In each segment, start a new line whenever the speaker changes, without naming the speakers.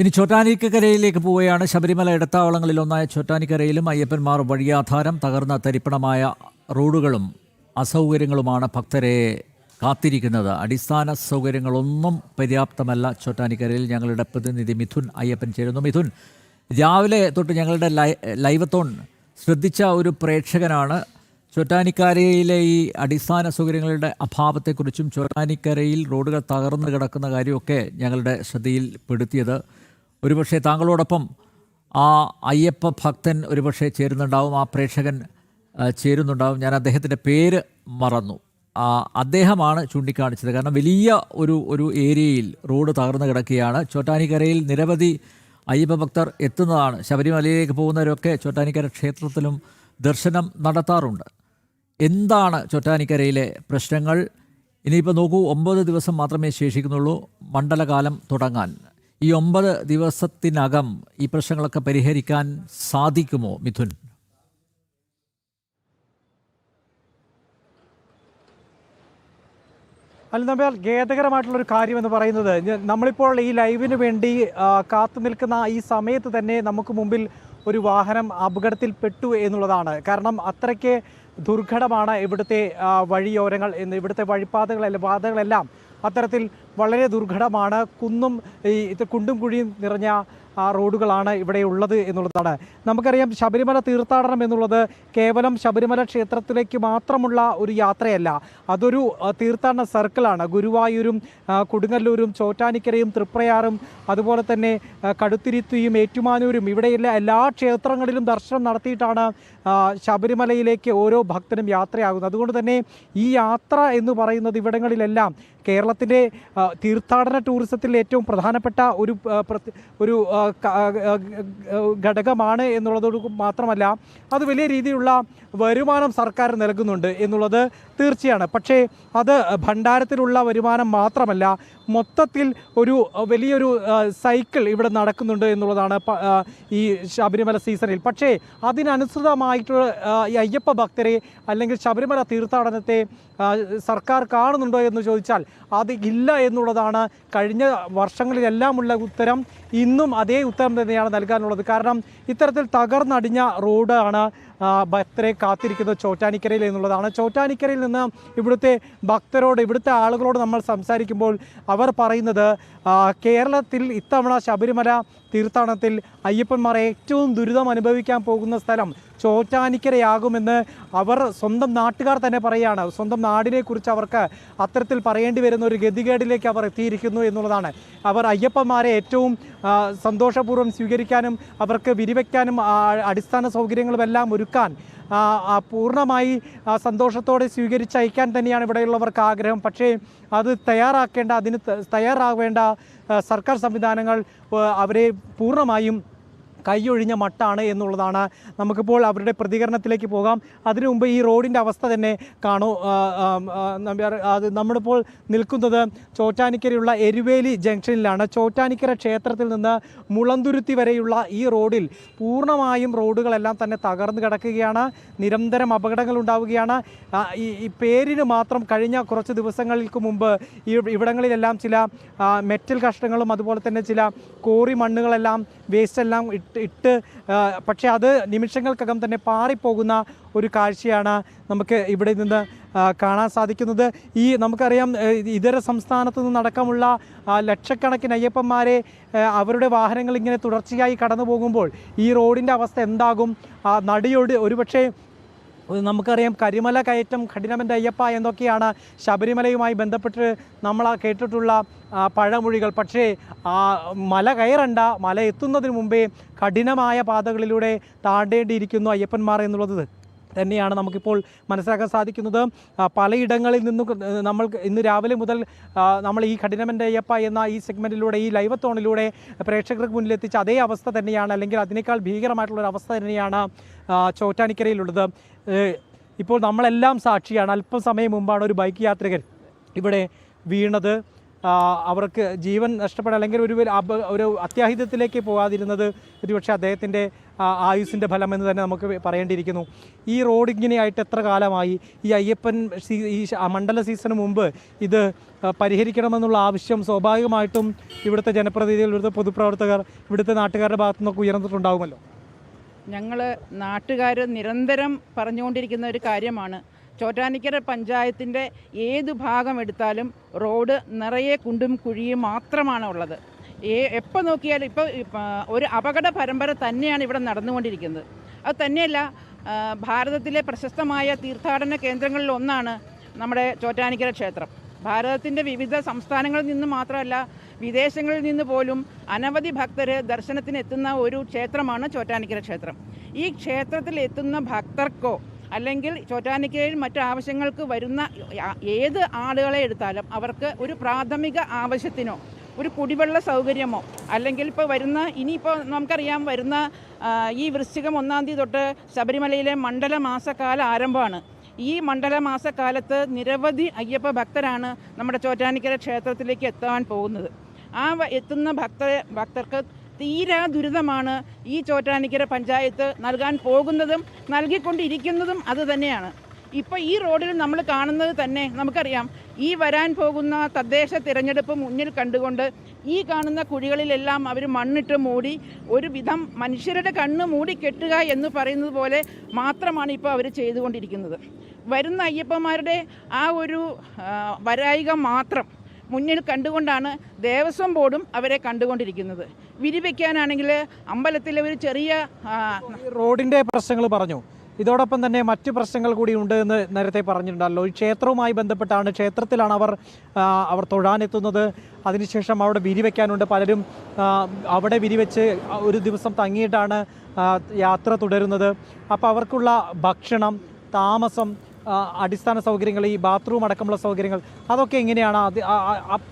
ഇനി ചോറ്റാനിക്കരയിലേക്ക് പോവുകയാണ്. ശബരിമല ഇടത്താവളങ്ങളിൽ ഒന്നായ ചോറ്റാനിക്കരയിലും അയ്യപ്പന്മാർ വഴിയാധാരം തകർന്ന തരിപ്പണമായ റോഡുകളും അസൗകര്യങ്ങളുമാണ് ഭക്തരെ കാത്തിരിക്കുന്നത്. അടിസ്ഥാന സൗകര്യങ്ങളൊന്നും പര്യാപ്തമല്ല ചോറ്റാനിക്കരയിൽ ഞങ്ങളുടെ പ്രതിനിധി മിഥുൻ അയ്യപ്പൻ ചേരുന്നു. മിഥുൻ രാവിലെ തൊട്ട് ഞങ്ങളുടെ ലൈവത്തോൺ ശ്രദ്ധിച്ച ഒരു പ്രേക്ഷകനാണ് ചോറ്റാനിക്കരയിലെ ഈ അടിസ്ഥാന സൗകര്യങ്ങളുടെ അഭാവത്തെക്കുറിച്ചും ചോറ്റാനിക്കരയിൽ റോഡുകൾ തകർന്നു കിടക്കുന്ന കാര്യമൊക്കെ ഞങ്ങളുടെ ശ്രദ്ധയിൽപ്പെടുത്തിയത് ഒരുപക്ഷെ താങ്കളോടൊപ്പം ആ അയ്യപ്പ ഭക്തൻ ഒരുപക്ഷെ ചേരുന്നുണ്ടാവും ആ പ്രേക്ഷകൻ ചേരുന്നുണ്ടാവും. ഞാൻ അദ്ദേഹത്തിന്റെ പേര് മറന്നു. അദ്ദേഹമാണ് ചൂണ്ടിക്കാണിച്ചത്. കാരണം വലിയ ഒരു ഒരു ഏരിയയിൽ റോഡ് തകർന്നു കിടക്കുകയാണ്. ചോറ്റാനിക്കരയിൽ നിരവധി അയ്യപ്പ ഭക്തർ എത്തുന്നതാണ്. ശബരിമലയിലേക്ക് പോകുന്നവരൊക്കെ ചോറ്റാനിക്കര ക്ഷേത്രത്തിലും ദർശനം നടത്താറുണ്ട്. എന്താണ് ചൊറ്റാനിക്കരയിലെ പ്രശ്നങ്ങൾ? ഇനിയിപ്പോൾ നോക്കൂ ഒമ്പത് ദിവസം മാത്രമേ ശേഷിക്കുന്നുള്ളൂ. മണ്ഡലകാലം തുടങ്ങാൻ. ഈ ഒമ്പത് ദിവസത്തിനകം ഈ പ്രശ്നങ്ങളൊക്കെ പരിഹരിക്കാൻ സാധിക്കുമോ മിഥുൻ?
അല്ല നമ്മൾ ഖേദകരമായിട്ടുള്ളൊരു കാര്യം എന്ന് പറയുന്നത് നമ്മളിപ്പോൾ ഈ ലൈവിന് വേണ്ടി കാത്തു നിൽക്കുന്ന ഈ സമയത്ത് തന്നെ നമുക്ക് മുമ്പിൽ ഒരു വാഹനം അപകടത്തിൽപ്പെട്ടു എന്നുള്ളതാണ്. കാരണം അത്രയ്ക്ക് ദുർഘടമാണ് ഇവിടുത്തെ വഴിയോരങ്ങൾ എന്ന്. ഇവിടുത്തെ വഴിപാതകളെല്ലാം പാതകളെല്ലാം അത്തരത്തിൽ വളരെ ദുർഘടമാണ്. കുന്നും ഈ ഇത് കുണ്ടും കുഴിയും നിറഞ്ഞ റോഡുകളാണ് ഇവിടെ ഉള്ളത് എന്നുള്ളതാണ്. നമുക്കറിയാം ശബരിമല തീർത്ഥാടനം എന്നുള്ളത് കേവലം ശബരിമല ക്ഷേത്രത്തിലേക്ക് മാത്രമുള്ള ഒരു യാത്രയല്ല. അതൊരു തീർത്ഥാടന സർക്കിളാണ്. ഗുരുവായൂരും കൊടുങ്ങല്ലൂരും ചോറ്റാനിക്കരയും തൃപ്രയാറും അതുപോലെ തന്നെ കടുത്തിരുത്തിയും ഏറ്റുമാനൂരും ഇവിടെയുള്ള എല്ലാ ക്ഷേത്രങ്ങളിലും ദർശനം നടത്തിയിട്ടാണ് ശബരിമലയിലേക്ക് ഓരോ ഭക്തനും യാത്രയാകുന്നത് അതുകൊണ്ട് തന്നെ ഈ യാത്ര എന്ന് പറയുന്നത് ഇവിടങ്ങളിലെല്ലാം കേരളത്തിന്റെ തീർത്ഥാടന ടൂറിസത്തിൽ ഏറ്റവും പ്രധാനപ്പെട്ട ഒരു ഒരു ഘടകമാണ് എന്നുള്ളതോട് മാത്രമല്ല അത് വലിയ രീതിയിലുള്ള വരുമാനം സർക്കാർ നൽകുന്നുണ്ട് എന്നുള്ളത് തീർച്ചയാണ്. പക്ഷേ അത് ഭണ്ഡാരത്തിലുള്ള വരുമാനം മാത്രമല്ല മൊത്തത്തിൽ ഒരു വലിയൊരു സൈക്കിൾ ഇവിടെ നടക്കുന്നുണ്ട് എന്നുള്ളതാണ് ഈ ശബരിമല സീസണിൽ. പക്ഷേ അതിനനുസൃതമായിട്ടുള്ള ഈ അയ്യപ്പ ഭക്തരെ അല്ലെങ്കിൽ ശബരിമല തീർത്ഥാടനത്തെ സർക്കാർ കാണുന്നുണ്ടോ എന്ന് ചോദിച്ചാൽ അത് ഇല്ല എന്നുള്ളതാണ് കഴിഞ്ഞ വർഷങ്ങളിലെല്ലാമുള്ള ഉത്തരം. ഇന്നും അതേ ഉത്തരം തന്നെയാണ് നൽകാനുള്ളത്. കാരണം ഇത്തരത്തിൽ തകർന്നടിഞ്ഞ റോഡാണ് ഭക്തരെ കാത്തിരിക്കുന്നത് ചോറ്റാനിക്കരയിൽ എന്നുള്ളതാണ്. ചോറ്റാനിക്കരയിൽ നിന്ന് ഇവിടുത്തെ ഭക്തരോട് ഇവിടുത്തെ ആളുകളോട് നമ്മൾ സംസാരിക്കുമ്പോൾ അവർ പറയുന്നത് കേരളത്തിൽ ഇത്തവണ ശബരിമല തീർത്ഥാടനത്തിൽ അയ്യപ്പന്മാർ ഏറ്റവും ദുരിതം അനുഭവിക്കാൻ പോകുന്ന സ്ഥലം ചോറ്റാനിക്കരയാകുമെന്ന് അവർ സ്വന്തം നാട്ടുകാർ തന്നെ പറയുകയാണ് സ്വന്തം നാടിനെക്കുറിച്ച് അവർക്ക് അത്തരത്തിൽ പറയേണ്ടി വരുന്ന ഒരു ഗതികേടിലേക്ക് അവർ എത്തിയിരിക്കുന്നു എന്നുള്ളതാണ്. അവർ അയ്യപ്പന്മാരെ ഏറ്റവും സന്തോഷപൂർവം സ്വീകരിക്കാനും അവർക്ക് വിരിവയ്ക്കാനും അടിസ്ഥാന സൗകര്യങ്ങളുമെല്ലാം ഒരുക്കാൻ പൂർണമായി സന്തോഷത്തോടെ സ്വീകരിച്ചയക്കാൻ തന്നെയാണ് ഇവിടെയുള്ളവർക്ക് ആഗ്രഹം. പക്ഷേ അത് തയ്യാറാക്കേണ്ട അതിന് തയ്യാറാവേണ്ട സർക്കാർ സംവിധാനങ്ങൾ അവരെ പൂർണമായും കൈയൊഴിഞ്ഞ മട്ടാണ് എന്നുള്ളതാണ്. നമുക്കിപ്പോൾ അവരുടെ പ്രതികരണത്തിലേക്ക് പോകാം. അതിനു മുമ്പ് ഈ റോഡിന്റെ അവസ്ഥ തന്നെ കാണൂ. അത് നമ്മളിപ്പോൾ നിൽക്കുന്നത് ചോറ്റാനിക്കരയുള്ള എരുവേലി ജംഗ്ഷനിലാണ്. ചോറ്റാനിക്കര ക്ഷേത്രത്തിൽ നിന്ന് മുളന്തുരുത്തി വരെയുള്ള ഈ റോഡിൽ പൂർണമായും റോഡുകളെല്ലാം തന്നെ തകർന്നു കിടക്കുകയാണ്. നിരന്തരം അപകടങ്ങൾ ഉണ്ടാവുകയാണ്. ഈ പേരിന് മാത്രം കഴിഞ്ഞ കുറച്ച് ദിവസങ്ങൾക്ക് മുമ്പ് ഇവിടങ്ങളിലെല്ലാം ചില മെറ്റൽ കഷ്ണങ്ങളും അതുപോലെ തന്നെ ചില കോറി മണ്ണുകളെല്ലാം വേസ്റ്റ് എല്ലാം ഇട്ട് ഇട്ട് പക്ഷേ അത് നിമിഷങ്ങൾക്കകം തന്നെ പാറിപ്പോകുന്ന ഒരു കാഴ്ചയാണ് നമുക്ക് ഇവിടെ നിന്ന് കാണാൻ സാധിക്കുന്നത്. ഈ നമുക്കറിയാം ഇതര സംസ്ഥാനത്തു നിന്നടക്കമുള്ള ലക്ഷക്കണക്കിന് അയ്യപ്പന്മാരെ അവരുടെ വാഹനങ്ങൾ ഇങ്ങനെ തുടർച്ചയായി കടന്നു പോകുമ്പോൾ ഈ റോഡിന്റെ അവസ്ഥ എന്താകും? നടിയോട് ഒരുപക്ഷേ നമുക്കറിയാം കരിമല കയറ്റം കഠിനമെന്റെ അയ്യപ്പ എന്നൊക്കെയാണ് ശബരിമലയുമായി ബന്ധപ്പെട്ട് നമ്മൾ കേട്ടിട്ടുള്ള പഴമൊഴികൾ. പക്ഷേ ആ മല കയറണ്ട മല എത്തുന്നതിന് മുമ്പേ കഠിനമായ പാതകളിലൂടെ താണ്ടേണ്ടിയിരിക്കുന്നു അയ്യപ്പന്മാർ എന്നുള്ളത്. തന്നെയാണ് നമുക്കിപ്പോൾ മനസ്സിലാക്കാൻ സാധിക്കുന്നത്. പലയിടങ്ങളിൽ നിന്നും നമ്മൾ ഇന്ന് രാവിലെ മുതൽ നമ്മൾ ഈ കഠിനമന്റെ അയ്യപ്പ എന്ന ഈ സെഗ്മെന്റിലൂടെ ഈ ലൈവത്തോണിലൂടെ പ്രേക്ഷകർക്ക് മുന്നിലെത്തിച്ച അതേ അവസ്ഥ തന്നെയാണ് അല്ലെങ്കിൽ അതിനേക്കാൾ ഭീകരമായിട്ടുള്ള ഒരു അവസ്ഥ തന്നെയാണ് ചോറ്റാനിക്കരയിലുള്ളത്. ഇപ്പോൾ നമ്മളെല്ലാം സാക്ഷിയാണ്. അല്പം അല്പസമയം മുമ്പാണ് ഒരു ബൈക്ക് യാത്രികൻ ഇവിടെ വീണത്. അവർക്ക് ജീവൻ നഷ്ടപ്പെടാൻ അല്ലെങ്കിൽ ഒരു ഒരു അത്യാഹിതത്തിലേക്ക് പോകാതിരുന്നത് ഒരുപക്ഷെ അദ്ദേഹത്തിന്റെ ആയുസിന്റെ ഫലമെന്ന് തന്നെ നമുക്ക് പറയേണ്ടിയിരിക്കുന്നു. ഈ റോഡ് ഇങ്ങനെയായിട്ട് എത്ര കാലമായി? ഈ അയ്യപ്പൻ സീ ഈ മണ്ഡല സീസണ് മുമ്പ് ഇത് പരിഹരിക്കണമെന്നുള്ള ആവശ്യം സ്വാഭാവികമായിട്ടും ഇവിടുത്തെ ജനപ്രതിനിധികൾ ഇവിടുത്തെ പൊതുപ്രവർത്തകർ ഇവിടുത്തെ നാട്ടുകാരുടെ ഭാഗത്തു നിന്നൊക്കെ ഉയർന്നിട്ടുണ്ടാകുമല്ലോ
ഞങ്ങൾ നാട്ടുകാർ നിരന്തരം പറഞ്ഞുകൊണ്ടിരിക്കുന്ന ഒരു കാര്യമാണ്. ചോറ്റാനിക്കര പഞ്ചായത്തിന്റെ ഏത് ഭാഗം എടുത്താലും റോഡ് നിറയെ കുണ്ടും കുഴിയും മാത്രമാണ് ഉള്ളത്. ഏ എപ്പോൾ നോക്കിയാലും ഇപ്പോൾ ഒരു അപകട പരമ്പര തന്നെയാണ് ഇവിടെ നടന്നുകൊണ്ടിരിക്കുന്നത്. അത് തന്നെയല്ല ഭാരതത്തിലെ പ്രശസ്തമായ തീർത്ഥാടന കേന്ദ്രങ്ങളിൽ ഒന്നാണ് നമ്മുടെ ചോറ്റാനിക്കര ക്ഷേത്രം. ഭാരതത്തിന്റെ വിവിധ സംസ്ഥാനങ്ങളിൽ നിന്ന് മാത്രമല്ല വിദേശങ്ങളിൽ നിന്ന് പോലും അനവധി ഭക്തർ ദർശനത്തിന് എത്തുന്ന ഒരു ക്ഷേത്രമാണ് ചോറ്റാനിക്കര ക്ഷേത്രം. ഈ ക്ഷേത്രത്തിൽ എത്തുന്ന ഭക്തർക്കോ അല്ലെങ്കിൽ ചോറ്റാനിക്കരയിൽ മറ്റു ആവശ്യങ്ങൾക്ക് വരുന്ന ഏത് ആളുകളെ എടുത്താലും അവർക്ക് ഒരു പ്രാഥമിക ആവശ്യത്തിനോ ഒരു കുടിവെള്ള സൗകര്യമോ അല്ലെങ്കിൽ ഇപ്പോൾ വരുന്ന ഇനിയിപ്പോൾ നമുക്കറിയാം വരുന്ന ഈ വൃശ്ചികം ഒന്നാം തീയതി തൊട്ട് ശബരിമലയിലെ മണ്ഡല മാസക്കാല ആരംഭമാണ്. ഈ മണ്ഡലമാസക്കാലത്ത് നിരവധി അയ്യപ്പ ഭക്തരാണ് നമ്മുടെ ചോറ്റാനിക്കര ക്ഷേത്രത്തിലേക്ക് എത്താൻ പോകുന്നത്. ആ എത്തുന്ന ഭക്ത ഭക്തർക്ക് തീരാ ദുരിതമാണ് ഈ ചോറ്റാനിക്കര പഞ്ചായത്ത് നൽകാൻ പോകുന്നതും നൽകിക്കൊണ്ടിരിക്കുന്നതും അത് തന്നെയാണ്. ഇപ്പോൾ ഈ റോഡിൽ നമ്മൾ കാണുന്നത് തന്നെ നമുക്കറിയാം ഈ വരാൻ പോകുന്ന തദ്ദേശ തിരഞ്ഞെടുപ്പ് മുന്നിൽ കണ്ടുകൊണ്ട് ഈ കാണുന്ന കുഴികളിലെല്ലാം അവർ മണ്ണിട്ട് മൂടി ഒരു വിധം മനുഷ്യരുടെ കണ്ണ് മൂടി കെട്ടുക എന്ന് പറയുന്നത് പോലെ മാത്രമാണ് ഇപ്പോൾ അവർ ചെയ്തുകൊണ്ടിരിക്കുന്നത്. വരുന്ന അയ്യപ്പന്മാരുടെ ആ ഒരു വരായിക മാത്രം മുന്നിൽ കണ്ടുകൊണ്ടാണ് ദേവസ്വം ബോർഡും അവരെ കണ്ടുകൊണ്ടിരിക്കുന്നത്. വിരിവെക്കാനാണെങ്കിൽ അമ്പലത്തിലെ ഒരു ചെറിയ
റോഡിന്റെ പ്രശ്നങ്ങൾ പറഞ്ഞു. ഇതോടൊപ്പം തന്നെ മറ്റു പ്രശ്നങ്ങൾ കൂടി ഉണ്ട് എന്ന് നേരത്തെ പറഞ്ഞിട്ടുണ്ടല്ലോ ഈ ക്ഷേത്രവുമായി ബന്ധപ്പെട്ടാണ് ക്ഷേത്രത്തിലാണ് അവർ അവർ തൊഴാനെത്തുന്നത്. അതിനുശേഷം അവിടെ വിരിവെക്കാനുണ്ട് പലരും അവിടെ വിരിവെച്ച് ഒരു ദിവസം തങ്ങിയിട്ടാണ് യാത്ര തുടരുന്നത്. അപ്പോൾ അവർക്കുള്ള ഭക്ഷണം താമസം അടിസ്ഥാന സൗകര്യങ്ങൾ ഈ ബാത്റൂം അടക്കമുള്ള സൗകര്യങ്ങൾ അതൊക്കെ എങ്ങനെയാണ്? അത്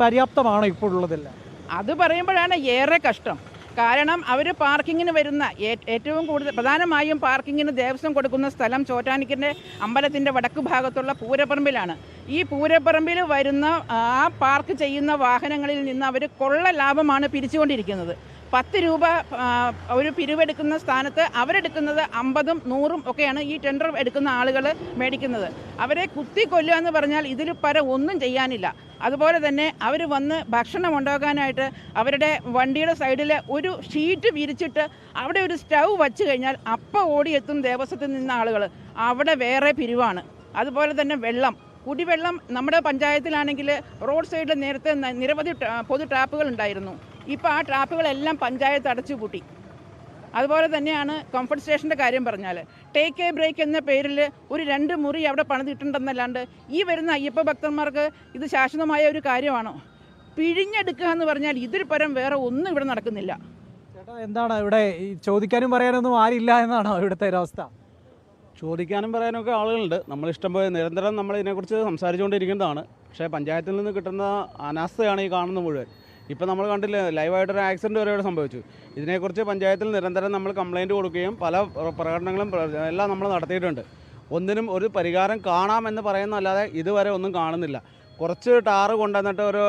പര്യാപ്തമാണോ ഉള്ളതെല്ലാം?
അത് പറയുമ്പോഴാണ് ഏറെ കഷ്ടം. കാരണം അവർ പാർക്കിങ്ങിന് വരുന്ന ഏറ്റവും കൂടുതൽ പ്രധാനമായും പാർക്കിങ്ങിന് ദേവസ്വം കൊടുക്കുന്ന സ്ഥലം ചോറ്റാനിക്കിന്റെ അമ്പലത്തിന്റെ വടക്ക് ഭാഗത്തുള്ള പൂരപ്പറമ്പിലാണ്. ഈ പൂരപ്പറമ്പിൽ വരുന്ന ആ പാർക്ക് ചെയ്യുന്ന വാഹനങ്ങളിൽ നിന്ന് അവർ കൊള്ള ലാഭമാണ് പിരിച്ചുകൊണ്ടിരിക്കുന്നത്. പത്ത് രൂപ ഒരു പിരിവെടുക്കുന്ന സ്ഥാനത്ത് അവരെടുക്കുന്നത് അമ്പതും നൂറും ഒക്കെയാണ് ഈ ടെൻഡർ എടുക്കുന്ന ആളുകൾ മേടിക്കുന്നത്. അവരെ കുത്തി കൊല്ലുക എന്ന് പറഞ്ഞാൽ ഇതിൽ പര ഒന്നും ചെയ്യാനില്ല. അതുപോലെ തന്നെ അവർ വന്ന് ഭക്ഷണം ഉണ്ടാക്കാനായിട്ട് അവരുടെ വണ്ടിയുടെ സൈഡിൽ ഒരു ഷീറ്റ് വിരിച്ചിട്ട് അവിടെ ഒരു സ്റ്റൗ വച്ച് കഴിഞ്ഞാൽ അപ്പം ഓടിയെത്തും ദേവസ്വത്തിൽ നിന്ന ആളുകൾ അവിടെ വേറെ പിരിവാണ്. അതുപോലെ തന്നെ വെള്ളം. കുടിവെള്ളം നമ്മുടെ പഞ്ചായത്തിലാണെങ്കിൽ റോഡ് സൈഡിൽ നേരത്തെ നിരവധി പൊതു ടാപ്പുകൾ ഉണ്ടായിരുന്നു. ഇപ്പോൾ ആ ട്രാപ്പുകളെല്ലാം പഞ്ചായത്ത് അടച്ചു പൂട്ടി. അതുപോലെ തന്നെയാണ് കംഫർട്ട് സ്റ്റേഷന്റെ കാര്യം പറഞ്ഞാൽ ടേക്ക് എ ബ്രേക്ക് എന്ന പേരിൽ ഒരു രണ്ട് മുറി അവിടെ പണിതിട്ടുണ്ടെന്നല്ലാണ്ട് ഈ വരുന്ന അയ്യപ്പ ഭക്തന്മാർക്ക് ഇത് ശാശ്വതമായ ഒരു കാര്യമാണോ? പിഴിഞ്ഞെടുക്കുക എന്ന് പറഞ്ഞാൽ ഇതിൽ പരം വേറെ ഒന്നും ഇവിടെ നടക്കുന്നില്ല.
ചേട്ടാ എന്താണ് ഇവിടെ ചോദിക്കാനും പറയാനൊന്നും ആരില്ല എന്നാണോ ഇവിടുത്തെ ഒരവസ്ഥ അവസ്ഥ?
ചോദിക്കാനും പറയാനൊക്കെ ആളുകളുണ്ട്. നമ്മളിഷ്ടം പോലെ നിരന്തരം നമ്മൾ ഇതിനെക്കുറിച്ച് സംസാരിച്ചുകൊണ്ടിരിക്കുന്നതാണ്. പക്ഷേ പഞ്ചായത്തിൽ നിന്ന് കിട്ടുന്ന അനാസ്ഥയാണ് ഈ കാണുന്ന മുഴുവൻ. ഇപ്പം നമ്മൾ കണ്ടില്ലേ ലൈവായിട്ടൊരു ആക്സിഡന്റ് വരെ ഇവിടെ സംഭവിച്ചു. ഇതിനെക്കുറിച്ച് പഞ്ചായത്തിൽ നിരന്തരം നമ്മൾ കംപ്ലയിന്റ് കൊടുക്കുകയും പല പ്ര- പ്രകടനങ്ങളും എല്ലാം നമ്മൾ നടത്തിയിട്ടുണ്ട്. ഒന്നിനും ഒരു പരിഹാരം കാണാമെന്ന് പറയുന്നതല്ലാതെ ഇതുവരെ ഒന്നും കാണുന്നില്ല. കുറച്ച് ടാറ് കൊണ്ടുവന്നിട്ട് ഒരു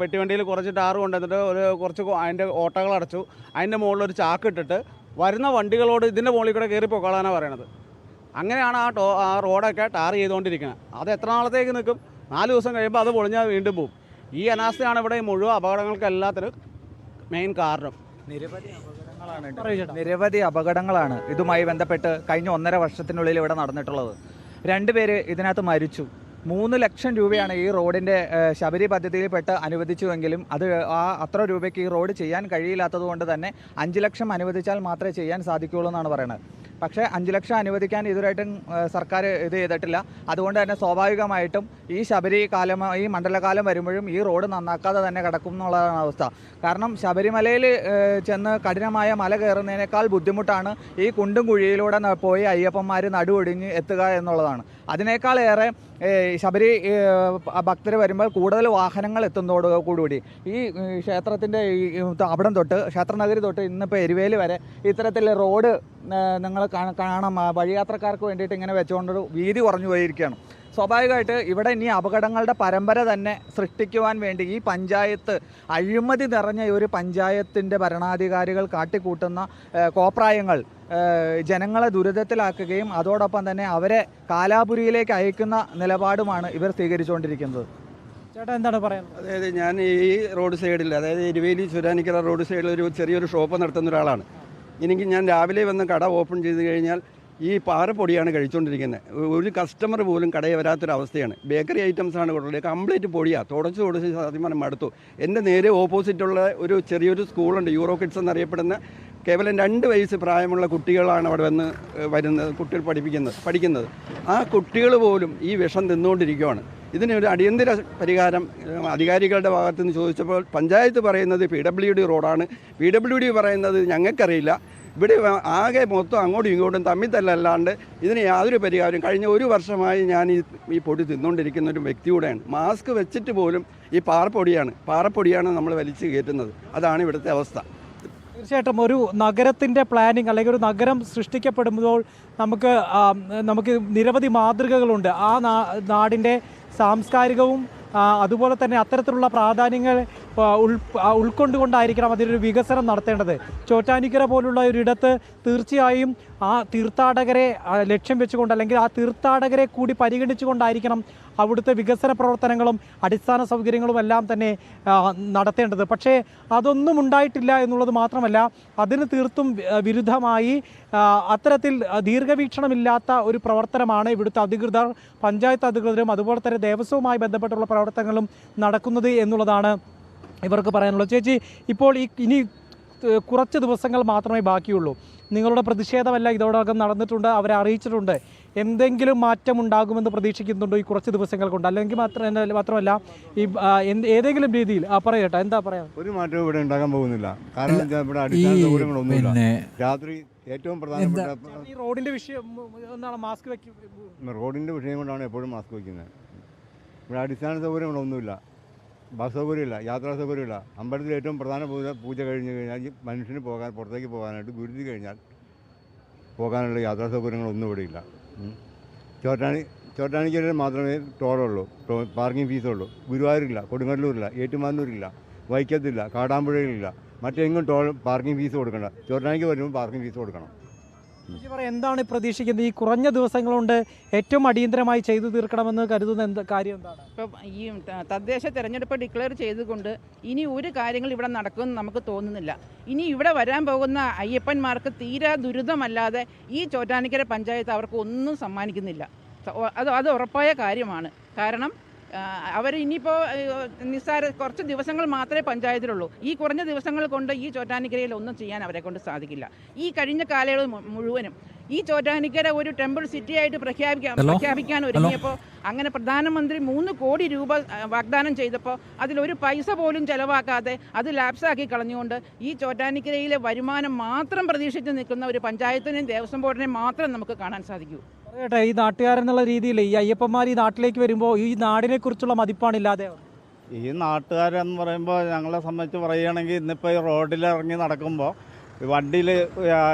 പെട്ടിവണ്ടിയിൽ കുറച്ച് ടാറ് കൊണ്ടുവന്നിട്ട് ഒരു കുറച്ച് അതിന്റെ ഓട്ടകൾ അടച്ചു. അതിന്റെ മുകളിൽ ഒരു ചാക്ക് ഇട്ടിട്ട് വരുന്ന വണ്ടികളോട് ഇതിന്റെ മുകളിൽ കൂടെ കയറി പൊക്കളാനാണ് പറയണത്. അങ്ങനെയാണ് ആ ടോ ആ റോഡൊക്കെ ടാർ ചെയ്തുകൊണ്ടിരിക്കുന്നത് അത് എത്ര നാളത്തേക്ക് നിൽക്കും? നാല് ദിവസം കഴിയുമ്പോൾ അത് പൊളിഞ്ഞാൽ വീണ്ടും പോകും ഈ അനാസ്ഥയാണ് ഇവിടെ മുഴുവൻ അപകടങ്ങൾക്ക് എല്ലാത്തിനും മെയിൻ കാരണം.
നിരവധി അപകടങ്ങളാണ്. നിരവധി അപകടങ്ങളാണ് ഇതുമായി ബന്ധപ്പെട്ട് കഴിഞ്ഞ ഒന്നര വർഷത്തിനുള്ളിൽ ഇവിടെ നടന്നിട്ടുള്ളത്. രണ്ടുപേര് ഇതിനകത്ത് മരിച്ചു. മൂന്ന് ലക്ഷം രൂപയാണ് ഈ റോഡിന്റെ ശബരി പദ്ധതിയിൽപ്പെട്ട് അനുവദിച്ചുവെങ്കിലും അത് ആ അത്ര രൂപയ്ക്ക് ഈ റോഡ് ചെയ്യാൻ കഴിയില്ലാത്തത് കൊണ്ട് തന്നെ അഞ്ച് ലക്ഷം അനുവദിച്ചാൽ മാത്രമേ ചെയ്യാൻ സാധിക്കുകയുള്ളൂ എന്നാണ് പറയുന്നത്. പക്ഷേ അഞ്ച് ലക്ഷം അനുവദിക്കാൻ ഇതുവരായിട്ടും സർക്കാർ ഇത് ചെയ്തിട്ടില്ല. അതുകൊണ്ട് തന്നെ സ്വാഭാവികമായിട്ടും ഈ ശബരി കാലം ഈ മണ്ഡലകാലം വരുമ്പോഴും ഈ റോഡ് നന്നാക്കാതെ തന്നെ കിടക്കും എന്നുള്ളതാണ് അവസ്ഥ. കാരണം ശബരിമലയിൽ ചെന്ന് കഠിനമായ മല കയറുന്നതിനേക്കാൾ ബുദ്ധിമുട്ടാണ് ഈ കുണ്ടും കുഴിയിലൂടെ പോയി അയ്യപ്പന്മാർ നടുവൊടിഞ്ഞ് എത്തുക എന്നുള്ളതാണ്. അതിനേക്കാൾ ഏറെ ശബരി ഭക്തർ വരുമ്പോൾ കൂടുതൽ വാഹനങ്ങൾ എത്തുന്നതോട് കൂടി. ഈ ക്ഷേത്രത്തിന്റെ അവിടം തൊട്ട് ക്ഷേത്രനഗരി തൊട്ട് ഇന്നിപ്പോൾ എരുവേലി വരെ ഇത്തരത്തിൽ റോഡ് നിങ്ങൾ കാണാം വഴിയാത്രക്കാർക്ക് വേണ്ടിയിട്ട് ഇങ്ങനെ വെച്ചുകൊണ്ട് വീതി കുറഞ്ഞു പോയിരിക്കുകയാണ്. സ്വാഭാവികമായിട്ട് ഇവിടെ ഇനി അപകടങ്ങളുടെ പരമ്പര തന്നെ സൃഷ്ടിക്കുവാൻ വേണ്ടി ഈ പഞ്ചായത്ത് അഴിമതി നിറഞ്ഞ ഈ ഒരു പഞ്ചായത്തിന്റെ ഭരണാധികാരികൾ കാട്ടിക്കൂട്ടുന്ന കോപ്രായങ്ങൾ ജനങ്ങളെ ദുരിതത്തിലാക്കുകയും അതോടൊപ്പം തന്നെ അവരെ കാലാപുരിയിലേക്ക് അയക്കുന്ന നിലപാടുമാണ് ഇവർ സ്വീകരിച്ചുകൊണ്ടിരിക്കുന്നത്.
ചേട്ടാ എന്താണ് പറയുന്നത്?
അതായത് ഞാൻ ഈ റോഡ് സൈഡിൽ അതായത് ഇരുവേലി ചുരാനിക്കര റോഡ് സൈഡിൽ ഒരു ചെറിയൊരു ഷോപ്പ് നടത്തുന്ന ഒരാളാണ്. എനിക്ക് ഞാൻ രാവിലെ വന്ന് കട ഓപ്പൺ ചെയ്ത് കഴിഞ്ഞാൽ ഈ പാറപ്പൊടിയാണ് കഴിച്ചുകൊണ്ടിരിക്കുന്നത്. ഒരു കസ്റ്റമർ പോലും കടയിൽ വരാത്തൊരവസ്ഥയാണ്. ബേക്കറി ഐറ്റംസ് ആണ് കൂടുതൽ കംപ്ലീറ്റ് പൊടിയാണ് തുടച്ച് തുടച്ച് സാധ്യമാനം മടുത്തു. എന്റെ നേരെ ഓപ്പോസിറ്റുള്ള ഒരു ചെറിയൊരു സ്കൂളുണ്ട് യൂറോ കിഡ്സ് എന്നറിയപ്പെടുന്ന കേവലം രണ്ട് വയസ്സ് പ്രായമുള്ള കുട്ടികളാണ് അവിടെ വന്ന് വരുന്നത് കുട്ടികൾ പഠിപ്പിക്കുന്നത് പഠിക്കുന്നത്. ആ കുട്ടികൾ പോലും ഈ വിഷം തിന്നുകൊണ്ടിരിക്കുകയാണ് ഇതിനൊരു അടിയന്തര പരിഹാരം അധികാരികളുടെ ഭാഗത്ത് നിന്ന് ചോദിച്ചപ്പോൾ പഞ്ചായത്ത് പറയുന്നത് പി ഡബ്ല്യു ഡി റോഡാണ്. പി ഡബ്ല്യു ഡി പറയുന്നത് ഞങ്ങൾക്കറിയില്ല. ഇവിടെ ആകെ മൊത്തം അങ്ങോട്ടും ഇങ്ങോട്ടും തമ്മിൽ തല്ലല്ലാണ്ട് ഇതിന് യാതൊരു പരിഹാരം കഴിഞ്ഞ ഒരു വർഷമായി ഞാൻ ഈ ഈ പൊടി തിന്നുകൊണ്ടിരിക്കുന്ന ഒരു വ്യക്തിയുടെയാണ് മാസ്ക് വെച്ചിട്ട് പോലും ഈ പാറപ്പൊടിയാണ്. പാറപ്പൊടിയാണ് നമ്മൾ വലിച്ചു കയറ്റുന്നത്. അതാണ് ഇവിടുത്തെ അവസ്ഥ.
തീർച്ചയായിട്ടും ഒരു നഗരത്തിന്റെ പ്ലാനിങ് അല്ലെങ്കിൽ ഒരു നഗരം സൃഷ്ടിക്കപ്പെടുമ്പോൾ നമുക്ക് നമുക്ക് നിരവധി മാതൃകകളുണ്ട്. ആ നാടിന്റെ സാംസ്കാരികവും അതുപോലെ തന്നെ അത്തരത്തിലുള്ള പ്രാധാന്യങ്ങൾ ഉൾ ഉൾക്കൊണ്ടുകൊണ്ടായിരിക്കണം അതിനൊരു വികസനം നടത്തേണ്ടത്. ചോറ്റാനിക്കര പോലുള്ള ഒരിടത്ത് തീർച്ചയായും ആ തീർത്ഥാടകരെ ലക്ഷ്യം വെച്ചുകൊണ്ട് അല്ലെങ്കിൽ ആ തീർത്ഥാടകരെ കൂടി പരിഗണിച്ചുകൊണ്ടായിരിക്കണം അവിടുത്തെ വികസന പ്രവർത്തനങ്ങളും അടിസ്ഥാന സൗകര്യങ്ങളും എല്ലാം തന്നെ നടത്തേണ്ടത്. പക്ഷേ അതൊന്നും ഉണ്ടായിട്ടില്ല എന്നുള്ളത് മാത്രമല്ല അതിന് തീർത്തും വിരുദ്ധമായി അത്തരത്തിൽ ദീർഘവീക്ഷണമില്ലാത്ത ഒരു പ്രവർത്തനമാണ് ഇവിടുത്തെ അധികൃതർ പഞ്ചായത്ത് അധികൃതരും അതുപോലെ തന്നെ ദേവസ്വവുമായി ബന്ധപ്പെട്ടുള്ള പ്രവർത്തനങ്ങളും നടക്കുന്നത് എന്നുള്ളതാണ് ഇവർക്ക് പറയാനുള്ളത് ചേച്ചി ഇപ്പോൾ ഈ ഇനി കുറച്ച് ദിവസങ്ങൾ മാത്രമേ ബാക്കിയുള്ളൂ. നിങ്ങളുടെ പ്രതിഷേധമല്ല ഇതോടകം നടന്നിട്ടുണ്ട് അവരെ അറിയിച്ചിട്ടുണ്ട്. എന്തെങ്കിലും മാറ്റം ഉണ്ടാകുമെന്ന് പ്രതീക്ഷിക്കുന്നുണ്ടോ ഈ കുറച്ച് ദിവസങ്ങൾ കൊണ്ട്? അല്ലെങ്കിൽ മാത്രം മാത്രമല്ല ഈ ഏതെങ്കിലും രീതിയിൽ ആ പറയട്ടെ എന്താ പറയാ?
ഒരു മാറ്റവും ഇവിടെ ഉണ്ടാകാൻ പോകുന്നില്ല. കാരണം ഇവിടെ അടിസ്ഥാന സൗകര്യങ്ങളൊന്നുമില്ല രാത്രി ഏറ്റവും പ്രധാനപ്പെട്ട
ഈ റോഡിന്റെ വിഷയം എന്താണ് മാസ്ക് വെക്കും
റോഡിന്റെ വിഷയം കൊണ്ടാണ് എപ്പോഴും മാസ്ക് വെക്കുന്നത്. ഇവിടെ അടിസ്ഥാന സൗകര്യങ്ങളൊന്നുമില്ല. ബസ് സൗകര്യമില്ല യാത്രാ സൗകര്യമില്ല. അമ്പലത്തിൽ ഏറ്റവും പ്രധാന പൂജ പൂജ കഴിഞ്ഞ് കഴിഞ്ഞാൽ മനുഷ്യന് പോകാൻ പുറത്തേക്ക് പോകാനായിട്ട് ഗുരുതി കഴിഞ്ഞാൽ പോകാനുള്ള യാത്രാ സൗകര്യങ്ങളൊന്നും ഇവിടെ ഇല്ല. ഉം. ചോറ്റാണി ചോറ്റാനിക്കരയിൽ മാത്രമേ ടോളുള്ളൂ പാർക്കിംഗ് ഫീസുള്ളൂ. ഗുരുവായൂരില്ല കൊടുങ്ങല്ലൂരില്ല ഏറ്റുമാനൂരില്ല വൈക്കത്തില്ല കാടാമ്പുഴയിലില്ല. മറ്റെങ്ങും ടോൾ പാർക്കിംഗ് ഫീസ് കൊടുക്കണ്ട. ചോറ്റാനിക്ക് വരുമ്പോൾ പാർക്കിംഗ് ഫീസ് കൊടുക്കണം.
എന്താണ് പ്രതീക്ഷിക്കുന്നത്? ഈ കുറഞ്ഞ ദിവസങ്ങളുണ്ട് ഏറ്റവും അടിയന്തരമായി ചെയ്തു തീർക്കണമെന്ന് കരുതുന്ന എന്ത് കാര്യം എന്താണ്?
ഇപ്പം ഈ തദ്ദേശ തെരഞ്ഞെടുപ്പ് ഡിക്ലെയർ ചെയ്തുകൊണ്ട് ഇനി ഒരു കാര്യങ്ങൾ ഇവിടെ നടക്കുമെന്ന് നമുക്ക് തോന്നുന്നില്ല. ഇനി ഇവിടെ വരാൻ പോകുന്ന അയ്യപ്പന്മാർക്ക് തീരാ ദുരിതമല്ലാതെ ഈ ചോറ്റാനിക്കര പഞ്ചായത്ത് അവർക്ക് ഒന്നും സമ്മാനിക്കുന്നില്ല. അത് അത് ഉറപ്പായ കാര്യമാണ്. കാരണം അവർ ഇനിയിപ്പോൾ നിസ്സാര കുറച്ച് ദിവസങ്ങൾ മാത്രമേ പഞ്ചായത്തിലുള്ളൂ. ഈ കുറഞ്ഞ ദിവസങ്ങൾ കൊണ്ട് ഈ ചോറ്റാനിക്കരയിൽ ഒന്നും ചെയ്യാൻ അവരെ കൊണ്ട് സാധിക്കില്ല. ഈ കഴിഞ്ഞ കാലയളവ് മുഴുവനും ഈ ചോറ്റാനിക്കര ഒരു ടെമ്പിൾ സിറ്റി ആയിട്ട് പ്രഖ്യാപിക്കാൻ പ്രഖ്യാപിക്കാൻ ഒരുങ്ങിയപ്പോൾ അങ്ങനെ പ്രധാനമന്ത്രി മൂന്ന് കോടി രൂപ വാഗ്ദാനം ചെയ്തപ്പോൾ അതിലൊരു പൈസ പോലും ചെലവാക്കാതെ അത് ലാപ്സാക്കി കളഞ്ഞുകൊണ്ട് ഈ ചോറ്റാനിക്കരയിലെ വരുമാനം മാത്രം പ്രതീക്ഷിച്ച് നിൽക്കുന്ന ഒരു പഞ്ചായത്തിനെയും ദേവസ്വം ബോർഡിനെയും മാത്രം നമുക്ക് കാണാൻ സാധിക്കൂ.
പറയട്ടെ ഈ നാട്ടുകാരെന്നുള്ള രീതിയിൽ ഈ അയ്യപ്പന്മാർ ഈ നാട്ടിലേക്ക് വരുമ്പോൾ ഈ നാടിനെ കുറിച്ചുള്ള മതിപ്പാണില്ലാതെ
ഈ നാട്ടുകാരെന്ന് പറയുമ്പോൾ ഞങ്ങളെ സംബന്ധിച്ച് പറയുകയാണെങ്കിൽ ഇന്നിപ്പോൾ ഈ റോഡിൽ ഇറങ്ങി നടക്കുമ്പോൾ വണ്ടിയിൽ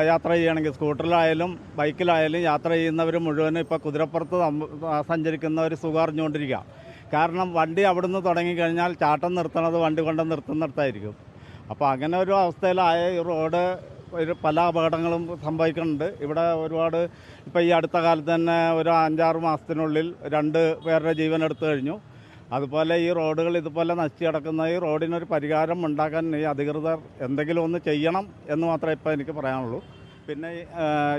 യാത്ര ചെയ്യുകയാണെങ്കിൽ സ്കൂട്ടറിലായാലും ബൈക്കിലായാലും യാത്ര ചെയ്യുന്നവർ മുഴുവനും ഇപ്പോൾ കുതിരപ്പുറത്ത് സഞ്ചരിക്കുന്നവർ സുഖറിഞ്ഞുകൊണ്ടിരിക്കുക കാരണം വണ്ടി അവിടുന്ന് തുടങ്ങിക്കഴിഞ്ഞാൽ ചാട്ടം നിർത്തണത് വണ്ടി കൊണ്ട് നിർത്തുന്നിടത്തായിരിക്കും അപ്പോൾ അങ്ങനെ ഒരു അവസ്ഥയിലായ ഈ റോഡ് പല അപകടങ്ങളും സംഭവിക്കുന്നുണ്ട്. ഇവിടെ ഒരുപാട് ഇപ്പോൾ ഈ അടുത്ത കാലത്ത് തന്നെ ഒരു അഞ്ചാറ് മാസത്തിനുള്ളിൽ രണ്ട് പേരുടെ ജീവൻ എടുത്തു കഴിഞ്ഞു. അതുപോലെ ഈ റോഡുകൾ ഇതുപോലെ നശിച്ചു കിടക്കുന്ന ഈ റോഡിനൊരു പരിഹാരം ഉണ്ടാക്കാൻ ഈ അധികൃതർ എന്തെങ്കിലും ഒന്ന് ചെയ്യണം എന്ന് മാത്രമേ ഇപ്പോൾ എനിക്ക് പറയാനുള്ളൂ. പിന്നെ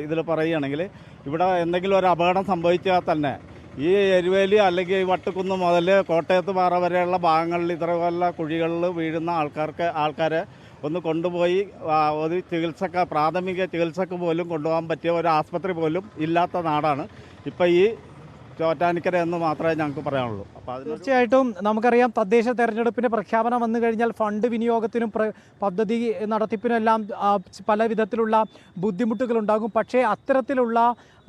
ഇതിൽ പറയുകയാണെങ്കിൽ ഇവിടെ എന്തെങ്കിലും ഒരു അപകടം സംഭവിച്ചാൽ തന്നെ ഈ എരുവേലി അല്ലെങ്കിൽ ഈ വട്ടുകുന്ന് മുതൽ കോട്ടയത്ത് പാറ വരെയുള്ള ഭാഗങ്ങളിൽ ഇത്രപോലെ കുഴികളിൽ വീഴുന്ന ആൾക്കാർക്ക് ആൾക്കാരെ ഒന്ന് കൊണ്ടുപോയി ഒരു ചികിത്സക്ക പ്രാഥമിക ചികിത്സക്ക് പോലും കൊണ്ടുപോകാൻ പറ്റിയ ഒരു ആസ്പത്രി പോലും ഇല്ലാത്ത നാടാണ്. ഇപ്പം ഈ ചോറ്റാനിക്കര എന്ന് മാത്രമേ ഞങ്ങൾക്ക് പറയാനുള്ളൂ. അപ്പോൾ
തീർച്ചയായിട്ടും നമുക്കറിയാം തദ്ദേശ തെരഞ്ഞെടുപ്പിന്റെ പ്രഖ്യാപനം വന്നു കഴിഞ്ഞാൽ ഫണ്ട് വിനിയോഗത്തിനും പദ്ധതി നടത്തിപ്പിനും എല്ലാം പല വിധത്തിലുള്ള ബുദ്ധിമുട്ടുകൾ ഉണ്ടാകും. പക്ഷേ അത്തരത്തിലുള്ള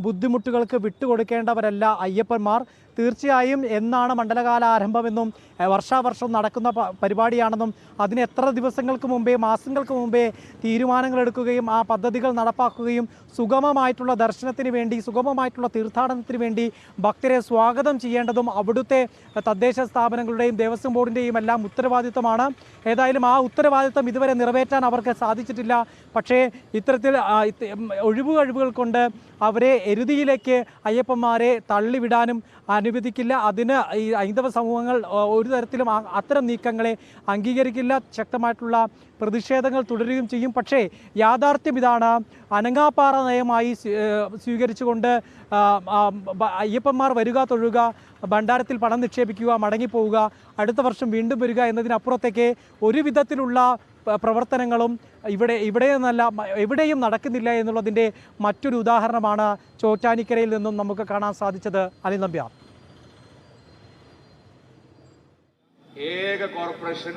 ബുദ്ധിമുട്ടുകൾക്ക് വിട്ടുകൊടുക്കേണ്ടവരല്ല അയ്യപ്പന്മാർ. തീർച്ചയായും എന്നാണ് മണ്ഡലകാല ആരംഭമെന്നും ഏഹ്, വർഷാവർഷം നടക്കുന്ന പരിപാടിയാണെന്നും അതിന് എത്ര ദിവസങ്ങൾക്ക് മുമ്പേ മാസങ്ങൾക്ക് മുമ്പേ തീരുമാനങ്ങൾ എടുക്കുകയും ആ പദ്ധതികൾ നടപ്പാക്കുകയും സുഗമമായിട്ടുള്ള ദർശനത്തിന് വേണ്ടി സുഗമമായിട്ടുള്ള തീർത്ഥാടനത്തിന് വേണ്ടി ഭക്തരെ സ്വാഗതം ചെയ്യേണ്ടതും അവിടുത്തെ തദ്ദേശ സ്ഥാപനങ്ങളുടെയും ദേവസ്വം ബോർഡിന്റെയും എല്ലാം ഉത്തരവാദിത്തമാണ് ഏതായാലും ആ ഉത്തരവാദിത്തം ഇതുവരെ നിറവേറ്റാൻ അവർക്ക് സാധിച്ചിട്ടില്ല. പക്ഷേ ഇത്തരത്തിൽ ഒഴിവ് കഴിവുകൾ കൊണ്ട് അവരെ എരുതിയിലേക്ക് അയ്യപ്പന്മാരെ തള്ളിവിടാനും അനുവദിക്കില്ല. അതിന് ഈ ഹൈന്ദവ സമൂഹങ്ങൾ ഒരു തരത്തിലും അത്തരം നീക്കങ്ങളെ അംഗീകരിക്കില്ല. ശക്തമായിട്ടുള്ള പ്രതിഷേധങ്ങൾ തുടരുകയും ചെയ്യും. പക്ഷേ യാഥാർത്ഥ്യം ഇതാണ്. അനങ്ങാപ്പാറ നയമായി സ്വീകരിച്ചുകൊണ്ട് അയ്യപ്പന്മാർ വരിക തൊഴുക ഭണ്ഡാരത്തിൽ പണം നിക്ഷേപിക്കുക മടങ്ങിപ്പോവുക അടുത്ത വർഷം വീണ്ടും വരിക എന്നതിനപ്പുറത്തേക്ക് ഒരു വിധത്തിലുള്ള പ്രവർത്തനങ്ങളും ഇവിടെ ഇവിടെ നിന്നല്ല എവിടെയും നടക്കുന്നില്ല എന്നുള്ളതിന്റെ മറ്റൊരു ഉദാഹരണമാണ് ചോറ്റാനിക്കരയിൽ നിന്നും നമുക്ക് കാണാൻ സാധിച്ചത് അനിൽ നമ്പ്യാർ.
ഏക കോർപ്പറേഷൻ